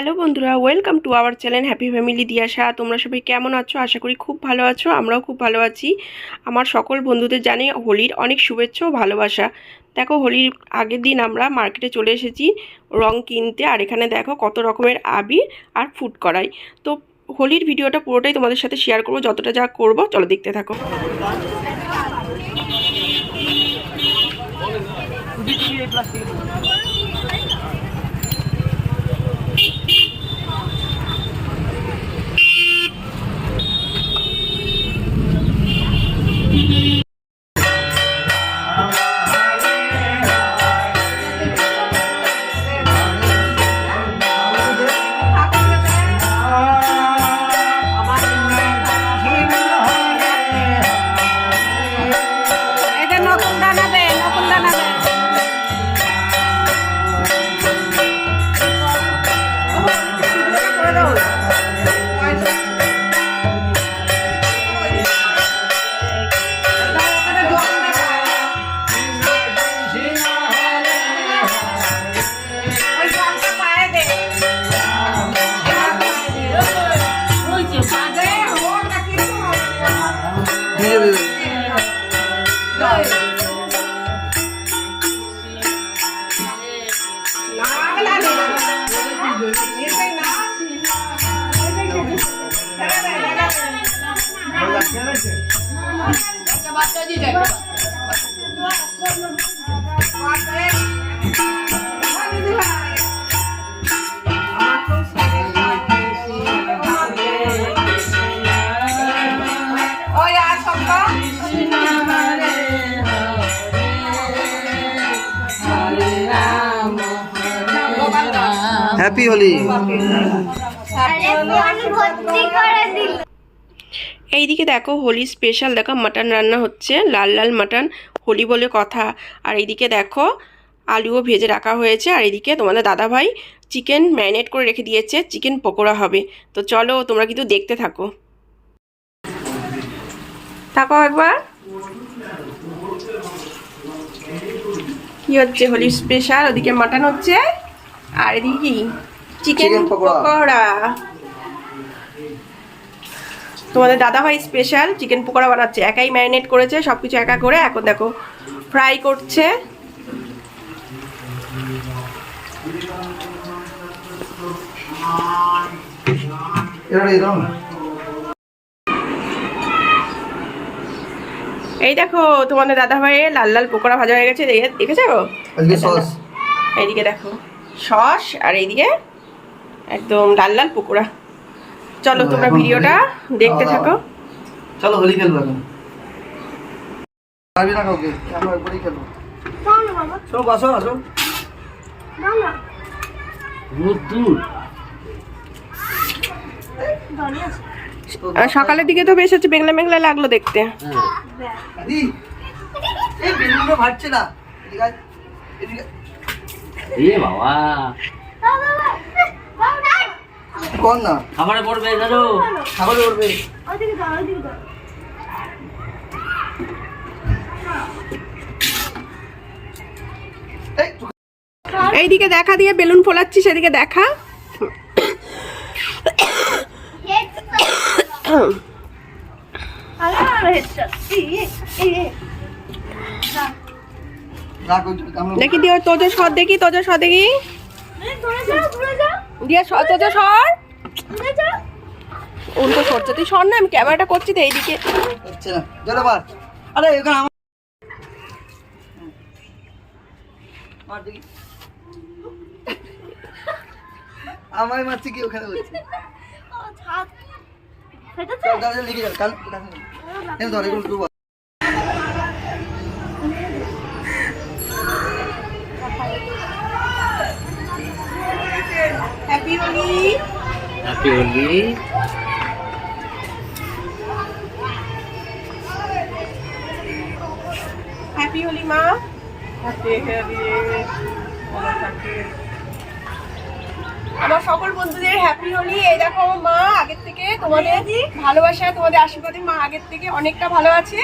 Hello বন্ধুরা welcome to our channel happy family Diyasha তোমরা সবাই কেমন আছো? আশা করি খুব ভালো আছো, আমরাও খুব ভালো আছি। আমার সকল বন্ধুদের জানি হোলির অনেক শুভেচ্ছা ও ভালোবাসা। দেখো, হোলির আগের দিন আমরা মার্কেটে চলে এসেছি, রং কিনতে, আর এখানে দেখো কত রকমের আবির আর ফুড করাই তো হোলির ভিডিওটা পুরোটাই তোমাদের সাথে শেয়ার করব, যতটা যা করব, চলো দেখতে থাকো। এটা কিন্তু ওই হ্যাপি হোলি এইদিকে দেখো হোলি স্পেশাল দেখো মাটন রান্না হচ্ছে, লাল লাল মাটন হোলি বলে কথা। আর এইদিকে দেখো আলুও ভেজে রাখা হয়েছে, আর এইদিকে তোমাদের দাদাভাই চিকেন ম্যারিনেট করে রেখে দিয়েছে চিকেন পকোড়া হবে। তো চলো তোমরা কিন্তু দেখতে থাকো। থাকো একবার। কি হচ্ছে, হোলি স্পেশাল ওদিকে মাটন হচ্ছে, আর এদিকে কি? চিকেন পকোড়া। তোমাদের দাদাভাই স্পেশাল চিকেন পকোড়া বানাচ্ছে। একাই ম্যারিনেট করেছে সব কিছু একা করে। এখন দেখো ফ্রাই করছে। এই দেখো তোমাদের দাদাভাইয়ের লাল লাল পকোড়া ভাজা হয়ে গেছে। দেখেছ? এইদিকে দেখো। সস আর এইদিকে একদম লাল লাল পকোড়া। চলো তোমরা ভিডিওটা দেখতে থাকো। চলো হোলি খেলব এখন। পারবি না কাউকে? আমরা একবারই খেলব। চলো বাসো আসো সকালের দিকে তো বেশ হচ্ছে বেংলা মেঘলা লাগল দেখতে। না। এ বাবা। কর না? খাবারে পড়বে দাদু। খাবারে তুই- এইদিকে দেখা দিয়ে বেলুন ফোলাচ্ছি সেদিকে দেখা। দেখি দিয়ে তোজো সর দেখি তোজো সর দেখি। দিয়ে সর তোজো সর। উল্টো সরছে তুই সর না আমি ক্যামেরাটা করছি তো এইদিকে। হচ্ছে না। চলো মার আরে এখানে আমার মার দেখি আমায় মারছে কি ওখানে দাদা লিখে যাও কাল এম ধর হোলি হ্যাপি হোলি হ্যাপি হোলি মা হ্যাপি আমার সকল বন্ধুদের হ্যাপি হোলি এই দেখো আমার মা আগের থেকে তোমাদের ভালোবাসা তোমাদের আশীর্বাদে মা আগের থেকে অনেকটা ভালো আছে।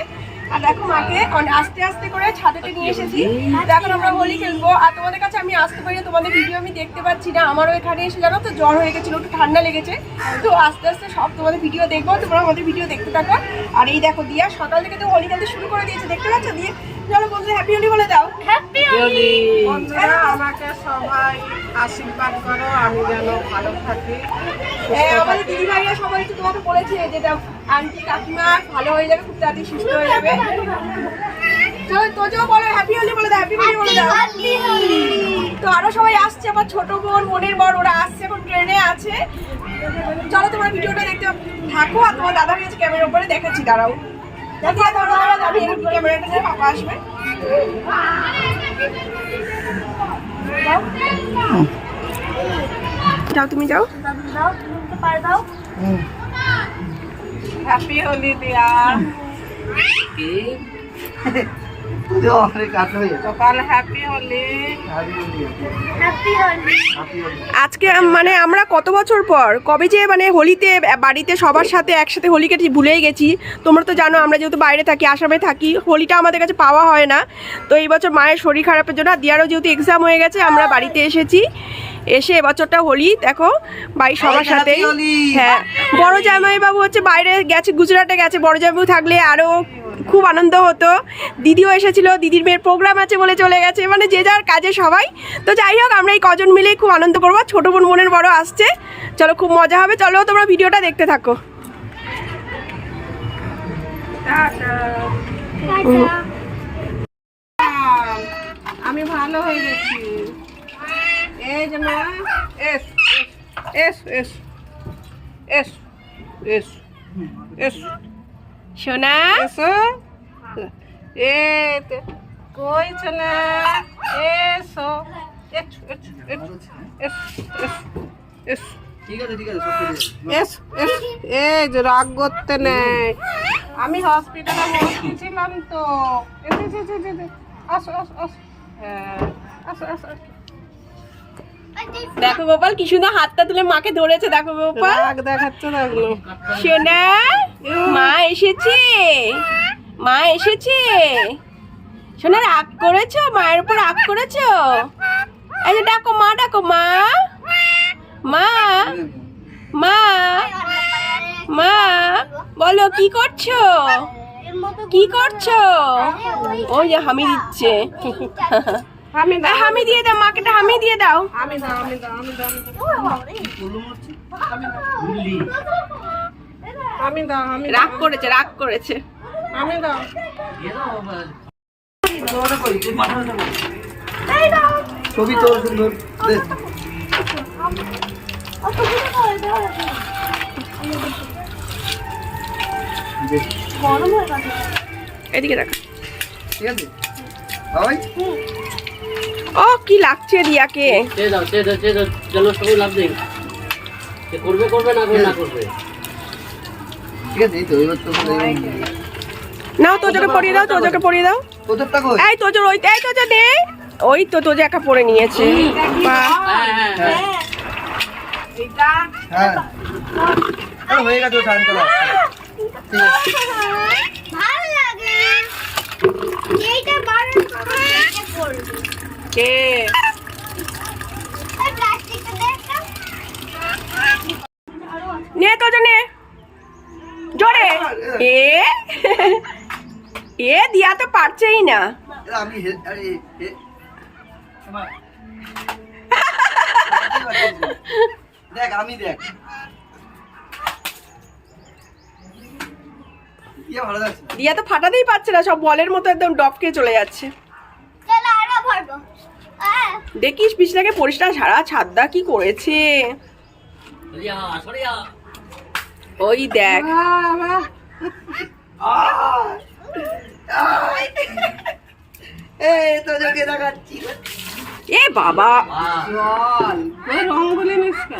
আর দেখো মাকে অন- আস্তে আস্তে করে ছাদেতে নিয়ে এসেছি। দেখো আমরা হোলি খেলব। আর তোমাদের কাছে আমি আসতে পারি তোমাদের ভিডিও আমি দেখতে পাচ্ছি না। আমারও এখানে এসে জানো তো জ্বর হয়ে গেছিল, একটু ঠান্ডা লেগেছে। তো আস্তে আস্তে সব তোমাদের ভিডিও দেখব, তোমরা আমাদের ভিডিও দেখতে থাকো। আর এই দেখো দিয়া, সকাল থেকে তো হোলি খেলতে শুরু করে দিয়েছে, দেখতে পাচ্ছ? দিয়ে চলো বন্ধু হ্যাপি হোলি বলে দাও। হ্যাপি হোলি বন্ধুরা আমাকে সবাই আশীর্বাদ করো আমি যেন ভালো থাকি হ্যাঁ আমাদের দিদি ভাইরা সবাই তো তোমাকে বলেছে যেটা আন্টি কাকিমা ভালো হয়ে যাবে খুব তাড়াতাড়ি সুস্থ হয়ে যাবে। চলো তোজো বলো হ্যাপি হোলি বলে দাও হ্যাপি হোলি বলে দাও। তো আরও সবাই আসছে আমার ছোট বোন বোনের বর ওরা আসছে এখন ট্রেনে আছে। চলো তোমার ভিডিওটা দেখতে থাকো আর তোমার দাদা গেছে ক্যামেরার উপরে দেখাচ্ছি দাঁড়াও। দাদা ক্যামেরাটা নিয়ে পাপা আসবে। যাও তুমি যাও। হ্যাপি হোলি দিয়া আজকে মানে আমরা কত বছর পর? কবে যে মানে হোলিতে বাড়িতে সবার সাথে একসাথে হোলি কেটে ভুলেই গেছি। তোমরা তো জানো আমরা যেহেতু বাইরে থাকি আসামে থাকি হোলিটা আমাদের কাছে পাওয়া হয় না। তো এই বছর মায়ের শরীর খারাপের জন্য দিয়ারও যেহেতু এক্সাম হয়ে গেছে আমরা বাড়িতে এসেছি। এসে এবছরটা হোলি দেখো বাড়ির সবার সাথেই। হোলি! হ্যাঁ বড় জামাইবাবু হচ্ছে বাইরে গেছে গুজরাটে গেছে বড় জামাইবাবু থাকলে আরও খুব আনন্দ হতো। দিদিও এসেছিল, দিদির মেয়ের প্রোগ্রাম আছে বলে চলে গেছে মানে যে যার কাজে সবাই। তো যাই হোক, আমরা এই কজন মিলেই খুব আনন্দ করব। ছোটো বোন বোনের বড় আসছে। চলো, খুব মজা হবে। চলো, তোমরা ভিডিওটা দেখতে থাকো। আমি ভালো হয়ে গেছি। এস এস এস এস এস এস। সোনা? এ কই চলে এসো। এসো এসো এসো এসো ঠিক আছে ঠিক আছে সব ঠিক আছে। এস এস এই যে রাগ করতে নেই। আমি হসপিটালে ভর্তি ছিলাম তো। এস, এস, এস, এস, এস। আসো আসো আসো। হ্যাঁ আসো আসো আসো। দেখো গোপাল কি সুন্দর হাতটা তুলে মাকে ধরেছে দেখো গোপাল। রাগ দেখাচ্ছে দেখল সোনা? মা এসেছে। মা এসেছে। সোনা রাগ করেছ? মায়ের উপর রাগ করেছ? এই ডাকো মা ডাকো মা। মা মা মা বলো কি করছ? কি করছ? ওই যে হামি দিচ্ছে। আমি এই দাও হামি দিয়ে দাও মাকে একটা হামি দিয়ে দাও। আমি দাও আমি রাগ করেছে রাগ করেছে। আমি দাও। ছবি তো সুন্দর। এদিকে দেখা। ঠিক আছে? ও কি লাগছে রিয়াকে? চলো সবাই লাভ দেই করবে করবে না করবে না করবে। ঠিক আছে এই তো এবার তো নাও তোজোকে পরিয়ে দাও তোজোকে পরিয়ে দাও। তোদেরটা কই? এই তোজোর ওই এই তোজো নে। ওই তো তোজো একা পরে নিয়েছে। হ্যাঁ হ্যাঁ হ্যাঁ এইটা হ্যাঁ। হয়ে। গেছে সাইন করা ভালো লাগে এইটা বারণ করো এইটা করব কে? এই প্লাস্টিকটা দেখো নে তোজো নে। জোরে। এ? এ দিয়া তো পারছেই না। আমি। দেখ আমি দেখ। ইয়ে ভালো যাচ্ছে দিয়া তো ফাটাতেই পারছে না সব বলের মতো একদম ডবকে চলে যাচ্ছে। চলো আরও ভরবো। দেখিস পিছটাকে পরিষ্কার সারা ছাদদা কি করেছে। ওই দেখ। এ বাবা। নিস না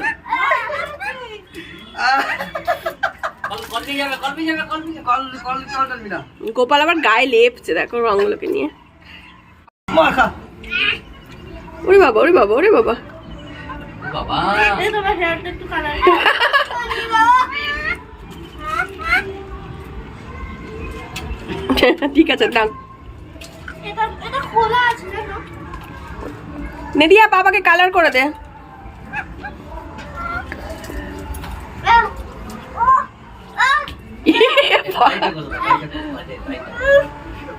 গোপাল আবার গায়ে লেপছে দেখো রঙগুলোকে নিয়ে। ওরে বাবা ওরে বাবা ওরে বাবা। বাবা ঠিক আছে দাও। নেদিয়া বাবাকে কালার করে দে।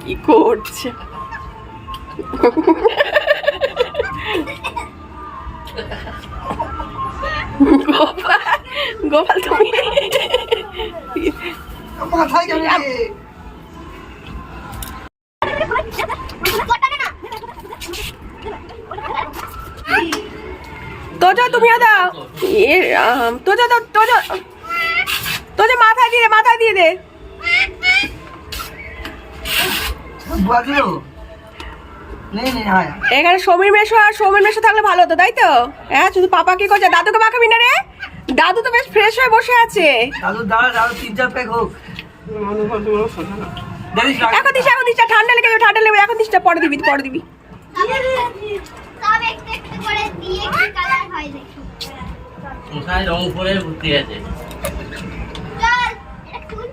কি করছে? গোপাল গোপাল তুমি মাথায় যাবে রে। ফোটাবে না। তোজো তুমিও দাও। এ রাম তোজো দাও তোজো। তোজো মাথায় দিয়ে দে মাথায় দিয়ে দে। এখানে সমীর মেশো আর সৌমের মেশো থাকলে ভালো হতো তাই তো? হ্যাঁ শুধু পাপা কি করছে? দাদুকে মাখাবি না রে দাদু তো বেশ ফ্রেশ হয়ে বসে আছে। দাদু দাঁড়া দাদু তিন চার প্যাক হোক। এখন দিস এখন দিস ঠান্ডা লেগে যাবে ঠান্ডা লেগে এখন দিসটা পরে দিবি পরে দিবি সব একটু একটু করে দিয়ে কি কালার হয় দেখি মশাই রং করে ভর্তি আছে চল এটা খুল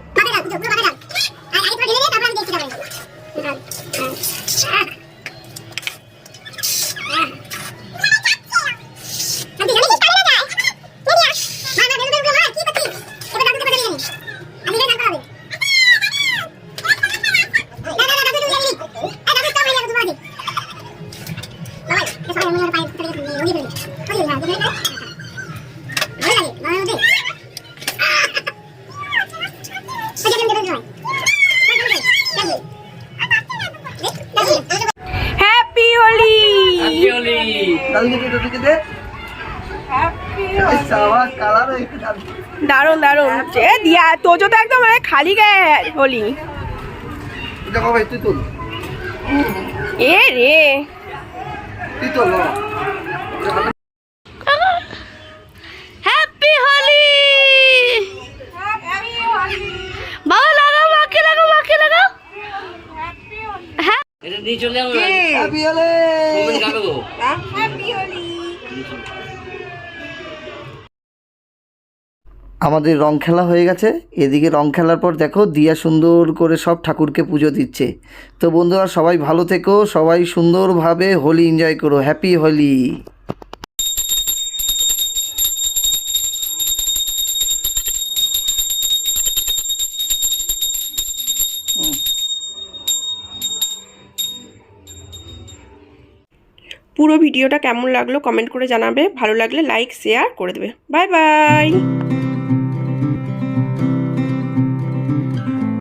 দারুণ দারুণ এ দিয়া তোজো তো একদম এ খালি গায়ে হোলি। দেখো ভাই তুই তুল। এ রে। তুই নিয়ে চলে যাব! গাবে গো। আমাদের রং খেলা হয়ে গেছে। এদিকে রং খেলার পর দেখো দিয়া সুন্দর করে সব ঠাকুরকে পুজো দিচ্ছে। তো বন্ধুরা সবাই ভালো থেকো সবাই সুন্দরভাবে হোলি এনজয় করো। হ্যাপি হোলি ভিডিওটা কেমন লাগল কমেন্ট করে জানাবে। ভালো লাগলে লাইক শেয়ার করে দেবে। Bye bye!